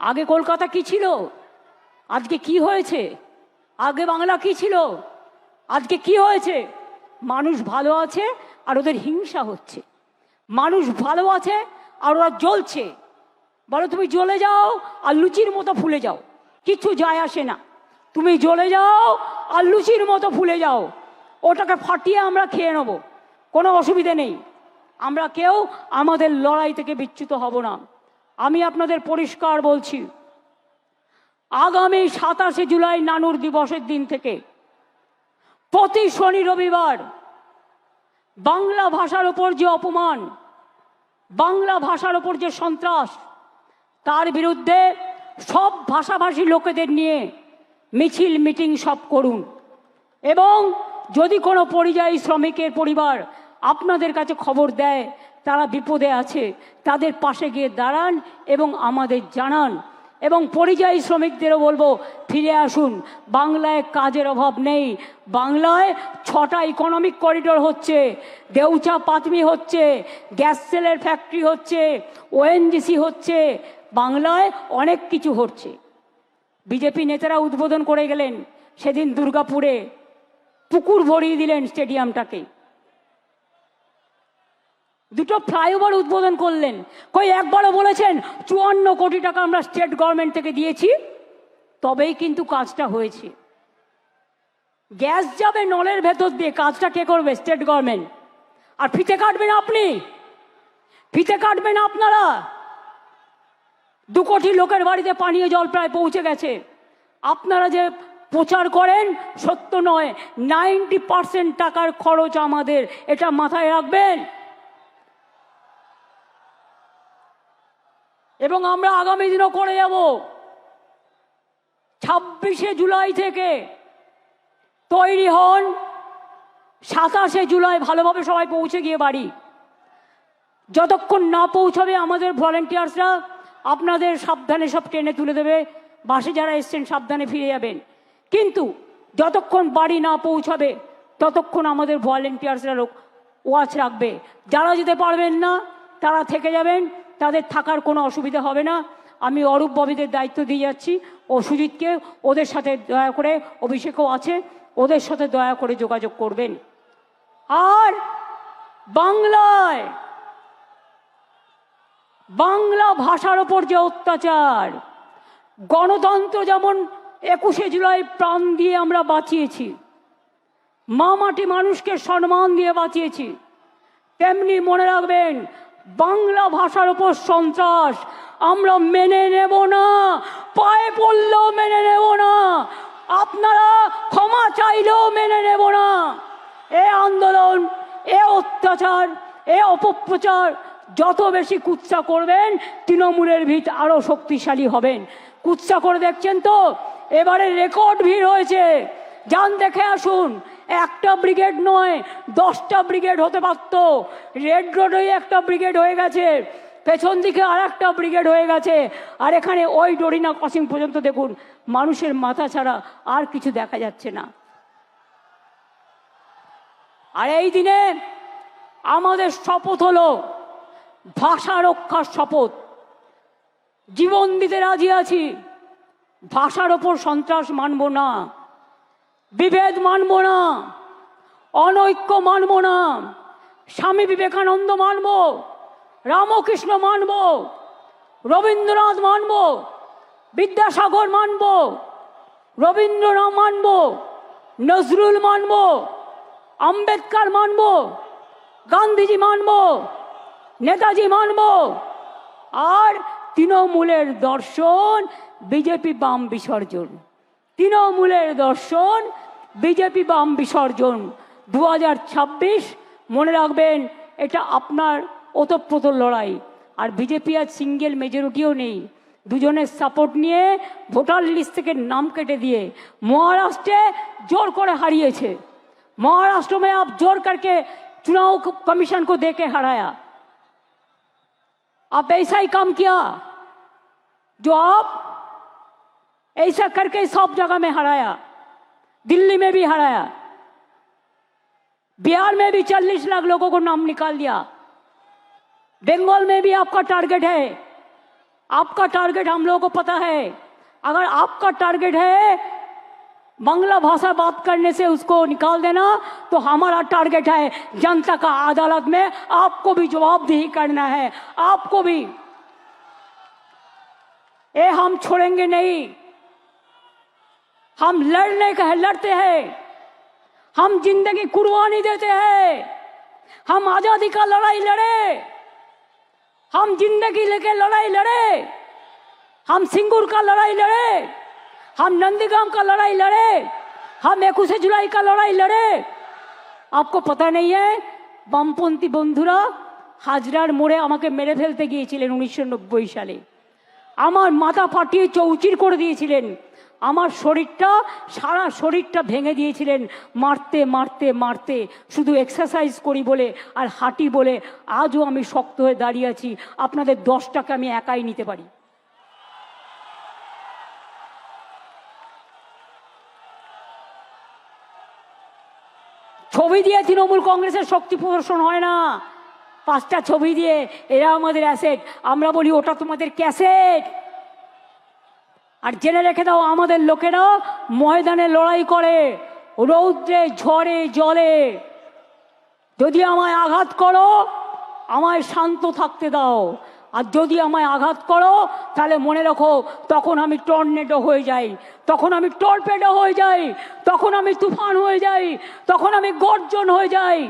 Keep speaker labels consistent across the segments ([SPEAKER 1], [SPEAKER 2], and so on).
[SPEAKER 1] আগে কলকাতা কি ছিল? আজকে কি হয়েছে? আগে বাংলা কি ছিল? আজকে কি হয়েছে? মানুষ ভালো আছে আর ওদের হিংসা হচ্ছে। মানুষ ভালো আছে আর ওরা জ্বলছে। বলো তুমি জ্বলে যাও আর লুচির মতো ফুলে যাও। কিচ্ছু যায় আসে না। তুমি জ্বলে যাও আর লুচির মতো ফুলে যাও। ওটাকে ফাটিয়ে আমরা খেয়ে নেব। কোনো অসুবিধে নেই। আমরা কেউ আমাদের লড়াই থেকে বিচ্যুত হব না। আমি আপনাদের পরিষ্কার বলছি, আগামী সাতাশে জুলাই নানুর দিবসের দিন থেকে প্রতি শনি রবিবার বাংলা ভাষার ওপর যে অপমান, বাংলা ভাষার ওপর যে সন্ত্রাস, তার বিরুদ্ধে সব ভাষাভাষী লোকেদের নিয়ে মিছিল, মিটিং সব করুন। এবং যদি কোনো পরিযায়ী শ্রমিকের পরিবার আপনাদের কাছে খবর দেয় তারা বিপদে আছে, তাদের পাশে গিয়ে দাঁড়ান এবং আমাদের জানান। এবং পরিযায়ী শ্রমিকদেরও বলব, ফিরে আসুন। বাংলায় কাজের অভাব নেই। বাংলায় ছটা ইকোনমিক করিডোর হচ্ছে। দেউচা পাতমি হচ্ছে, গ্যাস সেলের ফ্যাক্টরি হচ্ছে ওএনজিসি হচ্ছে। বাংলায় অনেক কিছু হচ্ছে বিজেপি নেতারা উদ্বোধন করে গেলেন সেদিন দুর্গাপুরে। পুকুর ভরিয়ে দিলেন স্টেডিয়ামটাকে দুটো ফ্লাইওভার উদ্বোধন করলেন। কই একবারও বলেছেন, চুয়ান্ন কোটি টাকা আমরা স্টেট গভর্নমেন্ট থেকে দিয়েছি, তবেই কিন্তু কাজটা হয়েছে। গ্যাস যাবে নলের ভেতর দিয়ে, কাজটা কে করবে? স্টেট গভর্নমেন্ট আর ফিতে কাটবেন আপনি? ফিতে কাটবেন আপনারা? দু কোটি লোকের বাড়িতে পানীয় জল প্রায় পৌঁছে গেছে। আপনারা যে প্রচার করেন, সত্য নয় নাইনটি পার্সেন্ট টাকার খরচ আমাদের, এটা মাথায় রাখবেন। এবং আমরা আগামী দিনও করে যাব। ছাব্বিশে জুলাই থেকে তৈরি হন সাতাশে জুলাই, ভালোভাবে সবাই পৌঁছে গিয়ে বাড়ি। যতক্ষণ না পৌঁছাবে আমাদের ভলেন্টিয়ার্সরা, আপনাদের সাবধানে সব টেনে তুলে দেবে। বাসে যারা এসছেন, সাবধানে ফিরে যাবেন। কিন্তু যতক্ষণ বাড়ি না পৌঁছাবে, ততক্ষণ আমাদের ভলেন্টিয়ার্সরা ওয়াচ রাখবে। যারা যেতে পারবেন না, তারা থেকে যাবেন। তাদের থাকার কোনো অসুবিধা হবে না। আমি অরূপ ববিদের দায়িত্ব দিয়ে যাচ্ছি। ও সুজিতকে ওদের সাথে দয়া করে, অভিষেকও আছে, ওদের সাথে দয়া করে যোগাযোগ করবেন। আর বাংলায়, বাংলা ভাষার ওপর যে অত্যাচার, গণতন্ত্র যেমন একুশে জুলাই প্রাণ দিয়ে আমরা বাঁচিয়েছি, মা মাটি মানুষকে সম্মান দিয়ে বাঁচিয়েছি, তেমনি মনে রাখবেন বাংলা ভাষার ওপর সন্ত্রাস। আমরা মেনে নেব না, পায়ে পড়লেও মেনে নেব না, আপনারা ক্ষমা চাইলেও মেনে নেব না। এ আন্দোলন, এ অত্যাচার, এ অপপ্রচার, যত বেশি কুৎসা করবেন, তৃণমূলের ভিত আরও শক্তিশালী হবেন। কুৎসা করে দেখছেন তো, এবারে রেকর্ড ভিড় হয়েছে। যান দেখে আসুন একটা ব্রিগেড নয়, দশটা ব্রিগেড হতে পারত। রেড রোডে একটা ব্রিগেড হয়ে গেছে, পেছন দিকে আর একটা ব্রিগেড হয়ে গেছে। আর এখানে ওই ডরিনা ক্রসিং পর্যন্ত দেখুন, মানুষের মাথা ছাড়া আর কিছু দেখা যাচ্ছে না। আর এই দিনে আমাদের শপথ হলো, ভাষা রক্ষার শপথ। জীবন দিতে রাজি আছি, ভাষার ওপর সন্ত্রাস মানব না। বিভেদ মানব না, অনৈক্য মানব না, স্বামী বিবেকানন্দ মানব, রামকৃষ্ণ মানব, রবীন্দ্রনাথ মানব, বিদ্যাসাগর মানব, রবীন্দ্রনাথ মানব, নজরুল মানব, আম্বেদকর মানব, গান্ধীজি মানব, নেতাজি মানব, আর তৃণমূলের দর্শন বিজেপি বাম বিসর্জন। তৃণমূলের দর্শন বিজেপি বাম বিসর্জন দু মনে রাখবেন এটা আপনার ওতপ্রোত লড়াই আর বিজেপি আজ সিঙ্গেল মেজরিটিও নেই দুজনের সাপোর্ট নিয়ে ভোটার লিস্ট থেকে নাম কেটে দিয়ে মহারাষ্ট্রে জোর করে হারিয়েছে महाराष्ट्र में आप जोर करके चुनाव कमीशन को देके हराया आप ऐसा ही काम किया जो आप ऐसा करके सब जगह में हराया। दिल्ली में भी हराया। बिहार में भी चालीस लाख लोगों को नाम निकाल दिया। बंगाल में भी आपका टारगेट है। आपका टारगेट हम लोगों को पता है। अगर आपका टारगेट है, बांग्ला भाषा बात करने से उसको निकाल देना तो हमारा टारगेट है जनता का अदालत में आपको भी जवाबदेही करना है। आपको भी। ये हम छोड़ेंगे नहीं। हम लड़ने का है लड़ते हैं हम जिंदगी कुर्बानी देते हैं हम आजादी का लड़ाई लड़े हम जिंदगी लेके लड़ाई लड़े हम सिंगूर का लड़ाई लड़े हम नंदीगाम का लड़ाई लड़े हम একুশে जुलाई का लड़ाई लड़े आपको पता नहीं है বামপন্থী বন্ধুরা হাজরার মোড়ে আমাকে মেরে ফেলতে গিয়েছিলেন উনিশশো নব্বই সালে আমার মাথা ফাটিয়ে চৌচির করে দিয়েছিলেন আমার শরীরটা, সারা শরীরটা ভেঙে দিয়েছিলেন। মারতে মারতে মারতে। শুধু এক্সারসাইজ করি বলে আর হাঁটি বলে আজও আমি শক্ত হয়ে দাঁড়িয়ে আছি। আপনাদের দশটাকে আমি একাই নিতে পারি। ছবি দিয়ে তৃণমূল কংগ্রেসের শক্তি প্রদর্শন হয় না। পাঁচটা ছবি দিয়ে এরা আমাদের অ্যাসেট আমরা বলি, ওটা তোমাদের ক্যাসেট আর জেনে রেখে দাও, আমাদের লোকেরা ময়দানে লড়াই করে, রৌদ্রে, ঝড়ে, জলে। যদি আমায় আঘাত করো, আমায় শান্ত থাকতে দাও। আর যদি আমায় আঘাত করো, তাহলে মনে রাখো, তখন আমি টর্নেডো হয়ে যাই, তখন আমি টর্পেডো হয়ে যাই, তখন আমি তুফান হয়ে যাই, তখন আমি গর্জন হয়ে যাই।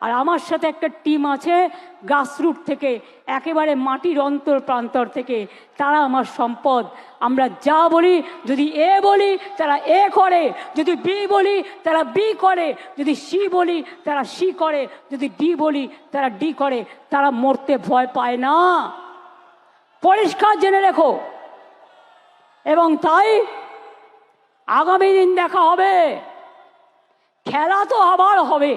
[SPEAKER 1] আর আমার সাথে একটা টিম আছে গ্রাসরুট থেকে, একেবারে মাটির অন্তর প্রান্তর থেকে, তারা আমার সম্পদ। আমরা যা বলি, যদি এ বলি, তারা এ করে। যদি বি বলি, তারা বি করে। যদি সি বলি, তারা সি করে। যদি ডি বলি, তারা ডি করে। তারা মরতে ভয় পায় না। পরিষ্কার জেনে রেখো। এবং তাই আগামী দিন দেখা হবে। খেলা তো আবার হবে।